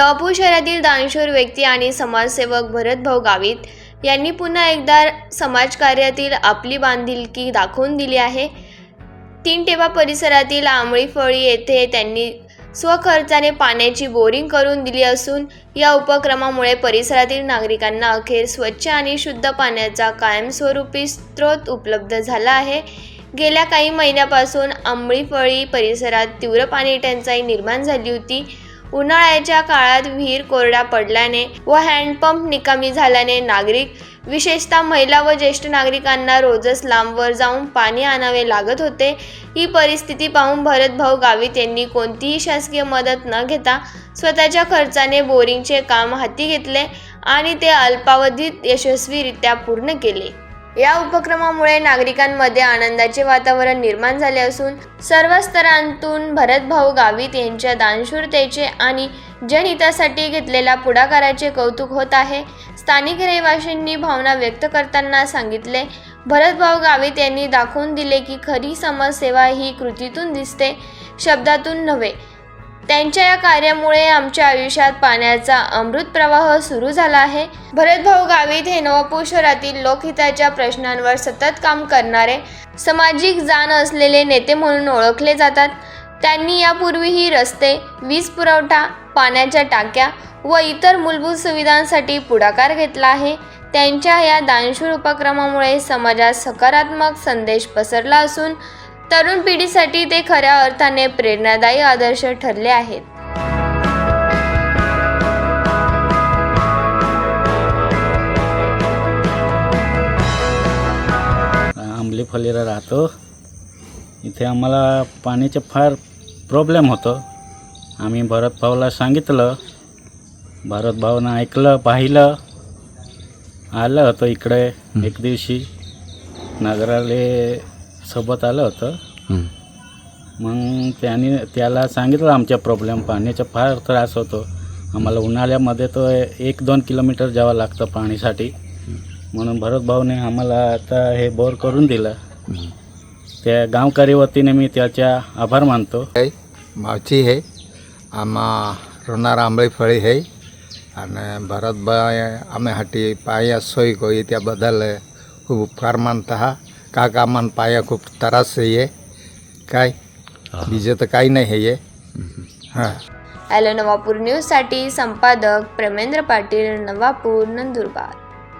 नवापूर शहरातील दानशूर व्यक्ती आणि समाजसेवक भरतभाऊ गावित यांनी पुन्हा एकदा समाजकार्यातील आपली बांधिलकी दाखवून दिली आहे. तीन टेबा परिसरातील आंबळीफळी येथे त्यांनी स्वखर्चाने पाण्याची बोरिंग करून दिली असून या उपक्रमामुळे परिसरातील नागरिकांना अखेर स्वच्छ आणि शुद्ध पाण्याचा कायमस्वरूपी स्रोत उपलब्ध झाला आहे. गेल्या काही महिन्यापासून आंबळीफळी परिसरात तीव्र पाणी टंचाई निर्माण झाली होती. उन्हाळ्याच्या काळात विहीर कोरडा पडल्याने व हँडपंप निकामी झाल्याने नागरिक विशेषतः महिला व ज्येष्ठ नागरिकांना रोजच लांबवर जाऊन पाणी आणावे लागत होते. ही परिस्थिती पाहून भरतभाऊ गावित यांनी कोणतीही शासकीय मदत न घेता स्वतःच्या खर्चाने बोरिंगचे काम हाती घेतले आणि ते अल्पावधीत यशस्वीरित्या पूर्ण केले. या उपक्रमामुळे नागरिकांमध्ये आनंदाचे वातावरण निर्माण झाले असून सर्व स्तरांतून भरतभाऊ गावित यांच्या दानशूरतेचे आणि जनहितासाठी घेतलेल्या पुढाकाराचे कौतुक होत आहे. स्थानिक रहिवाशांनी भावना व्यक्त करताना सांगितले भरतभाऊ गावित यांनी दाखवून दिले की खरी समाजसेवा ही कृतीतून दिसते शब्दातून नव्हे. त्यांच्या या कार्यामुळे आमच्या आयुष्यात पाण्याचा अमृत प्रवाह सुरू झाला आहे. भरतभाऊ गावित हे नवापूर शहरातील लोकहिताच्या प्रश्नांवर सतत काम करणारे सामाजिक जाण असलेले नेते म्हणून ओळखले जातात. त्यांनी यापूर्वीही रस्ते वीज पुरवठा पाण्याच्या टाक्या व इतर मूलभूत सुविधांसाठी पुढाकार घेतला आहे. त्यांच्या या दानशूर उपक्रमामुळे समाजात सकारात्मक संदेश पसरला असून तरुण पिढीसाठी ते खऱ्या अर्थाने प्रेरणादायी आदर्श ठरले आहेत. आंबली फलीला राहतो. इथे आम्हाला पाण्याचे फार प्रॉब्लेम होतं. आम्ही भरत भाऊला सांगितलं. भरत भाऊनं ऐकलं पाहिलं. आलं होतं इकडे एक दिवशी. नगराले सोबत आलं होतं. मग त्याने त्याला सांगितलं आमच्या प्रॉब्लेम पाण्याचा फार त्रास होतो. आम्हाला उन्हाळ्यामध्ये तो एक दोन किलोमीटर जावं लागतं पाणीसाठी. म्हणून भरत भाऊने आम्हाला आता हे बोर करून दिलं. त्या गावकरी वतीने मी त्याच्या आभार मानतो. है मावची है आम्हा रोणार आंबळी फळी है आणि भरतभाई आम्ही हाटी पाया सोय कोई त्याबद्दल खूप उपकार मानत हा. काका आम्हाला पाया खूप त्रास आहे काय? बीजे तर काही नाही आहे हां. ॲलो नवापूर न्यूजसाठी संपादक प्रेमेंद्र पाटील नवापूर नंदुरबार.